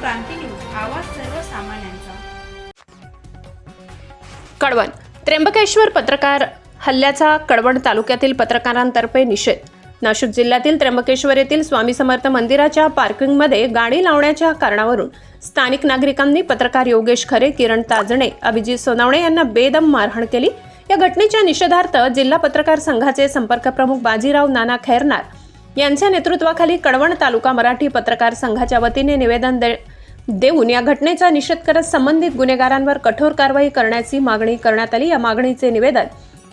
क्रांती news आवाज सर्वसामान्यांचा. कडवण. त्र्यंबकेश्वर पत्रकार हल्ल्याचा कडवण तालुक्यातील पत्रकारांतर्फे निषेध. नाशिक जिल्ह्यातील त्र्यंबकेश्वर येथील स्वामी समर्थ मंदिराच्या पार्किंगमध्ये गाडी लावण्याच्या कारणावरून स्थानिक नागरिकांनी पत्रकार योगेश खरे किरण ताजणे अभिजित सोनावणे यांना बेदम मारहाण केली. या घटनेच्या निषेधार्थ जिल्हा पत्रकार संघाचे संपर्क प्रमुख बाजीराव नाना खैरनार यांच्या नेतृत्वाखाली कडवण तालुका मराठी पत्रकार संघाच्या वतीने निवेदन दे देऊन या घटनेचा निषेध करत संबंधित गुन्हेगारांवर कठोर कारवाई करण्याची मागणी करण्यात आली. या मागणीचे निवेदन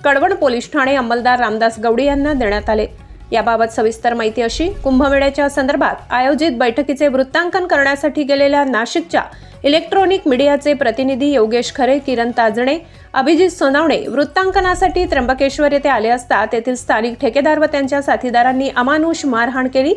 कडवण पोलीस ठाणे अंमलदार रामदास गवडी यांना देण्यात आले. याबाबत सविस्तर माहिती अशी कुंभमेळ्याच्या संदर्भात आयोजित बैठकीचे वृत्तांकन करण्यासाठी गेलेल्या नाशिकच्या इलेक्ट्रॉनिक मीडियाचे प्रतिनिधी योगेश खरे किरण ताजणे अभिजित सोनावणे वृत्तांकनासाठी त्र्यंबकेश्वर येथे आले असता तेथील स्थानिक ठेकेदार व त्यांच्या साथीदारांनी अमानुष मारहाण केली.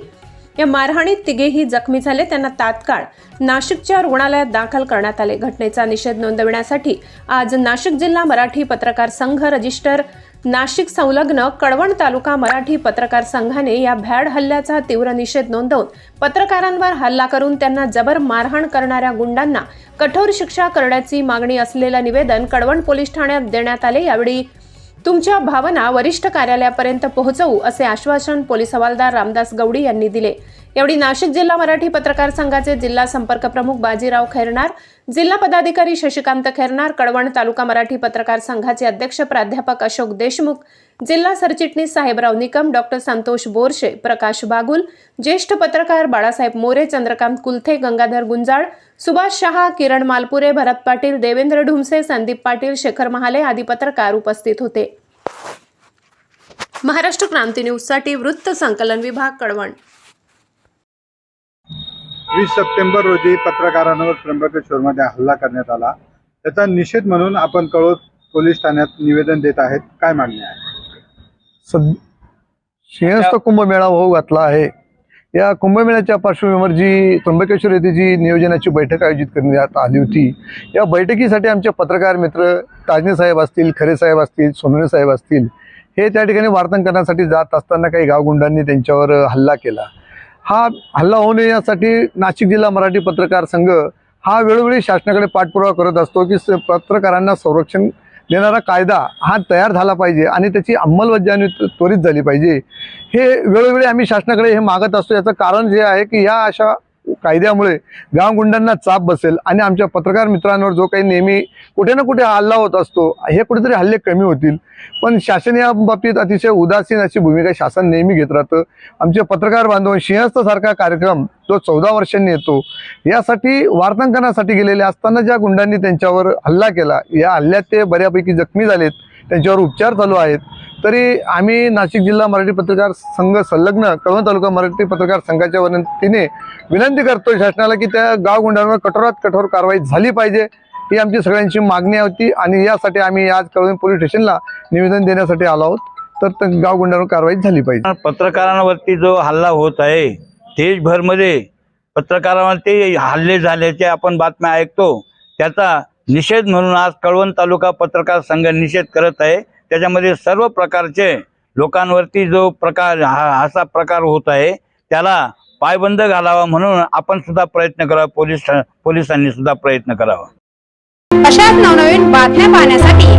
या मारहाणीत तिघेही जखमी झाले. त्यांना तात्काळ नाशिकच्या रुग्णालयात दाखल करण्यात आले. घटनेचा निषेध नोंदविण्यासाठी आज नाशिक जिल्हा मराठी पत्रकार संघ रजिस्टर. नाशिक संलग्न कळवण तालुका मराठी पत्रकार संघाने या भ्याड हल्ल्याचा तीव्र निषेध नोंदवून पत्रकारांवर हल्ला करून त्यांना जबर मारहाण करणाऱ्या गुंडांना कठोर शिक्षा करण्याची मागणी असलेलं निवेदन कळवण पोलीस ठाण्यात देण्यात आले. यावेळी तुमच्या भावना वरिष्ठ कार्यालयापर्यंत पोहोचवू असे आश्वासन पोलीस हवालदार रामदास गवडी यांनी दिले. यावेळी नाशिक जिल्हा मराठी पत्रकार संघाचे जिल्हा संपर्क प्रमुख बाजीराव खैरनार जिल्हा पदाधिकारी शशिकांत खैरनार कळवण तालुका मराठी पत्रकार संघाचे अध्यक्ष प्राध्यापक अशोक देशमुख जिल्हा सरचिटणीस साहेबराव निकम डॉक्टर संतोष बोरशे प्रकाश बागुल ज्येष्ठ पत्रकार बाळासाहेब मोरे चंद्रकांत कुलथे गंगाधर गुंजाळ सुभाष शहा किरण मालपुरे भरत पाटील देवेंद्र ढुमसे संदीप पाटील शेखर महाले आदी पत्रकार उपस्थित होते. महाराष्ट्र क्रांती न्यूजसाठी वृत्त संकलन विभाग कळवण वीस सप्टेंबर रोजी पत्रकारांवर त्र्यंबकेश्वरमध्ये हल्ला करण्यात आला. त्याचा निषेध म्हणून आपण कळोद पोलीस ठाण्यात निवेदन देत आहेत. काय मागणी आहे? सिंहस्थ कुंभमेळा होऊ घातला आहे. या कुंभमेळ्याच्या पार्श्वभूमीवर जी त्र्यंबकेश्वर येथे जी नियोजनाची बैठक आयोजित करण्यात आली होती या बैठकीसाठी आमचे पत्रकार मित्र ताजने साहेब असतील खरे साहेब असतील सोनवणे साहेब असतील हे त्या ठिकाणी वार्तांकनासाठी करण्यासाठी जात असताना काही गावगुंडांनी त्यांच्यावर हल्ला केला. हा हल्ला होऊ नये यासाठी नाशिक जिल्हा मराठी पत्रकार संघ हा वेळोवेळी शासनाकडे पाठपुरावा करत असतो की स- पत्रकारांना संरक्षण देणारा कायदा हा तयार झाला पाहिजे आणि त्याची अंमलबजावणी त्वरित झाली पाहिजे. हे वेळोवेळी आम्ही शासनाकडे हे मागत असतो. याचं कारण जे आहे की या अशा कायद्यामुळे गावगुंडांना चाप बसेल आणि आमच्या पत्रकार मित्रांवर जो काही नेहमी कुठे ना कुठे हल्ला होत असतो हे कुठेतरी हल्ले कमी होतील. पण शासन या बाबतीत अतिशय उदासीन अशी भूमिका शासन नेहमी घेत राहतं. आमचे पत्रकार बांधव सिंहस्थसारखा कार्यक्रम जो चौदा वर्षांनी येतो यासाठी वार्तांकनासाठी गेलेले असताना ज्या गुंडांनी त्यांच्यावर हल्ला केला या हल्ल्यात ते बऱ्यापैकी जखमी झालेत त्यांच्यावर उपचार चालू आहेत. तरी आम्ही नाशिक जिल्हा मराठी पत्रकार संघ संलग्न कळवण तालुका मराठी पत्रकार संघाच्या वतीने विनंती करतो शासनाला की त्या गावगुंडांवर कठोरात कठोर कारवाई झाली पाहिजे. ही आमची सगळ्यांची मागणी होती आणि यासाठी आम्ही आज कळवण पोलीस स्टेशनला निवेदन देण्यासाठी आलो आहोत. तर त्या गावगुंडांवर कारवाई झाली पाहिजे. पत्रकारांवरती जो हल्ला होत आहे देशभरमध्ये पत्रकारांवरती हल्ले झाल्याचे आपण बातम्या ऐकतो. त्याचा निषेध म्हणून आज कळवण तालुका पत्रकार संघ निषेध करत आहे. त्याच्यामध्ये सर्व प्रकारचे लोकांवरती जो प्रकार हा असा प्रकार होत आहे त्याला पायबंद घालावा म्हणून आपण सुद्धा प्रयत्न करावा पोलीस पोलिसांनी सुद्धा प्रयत्न करावा. अशाच नवनवीन बातम्या पाहण्यासाठी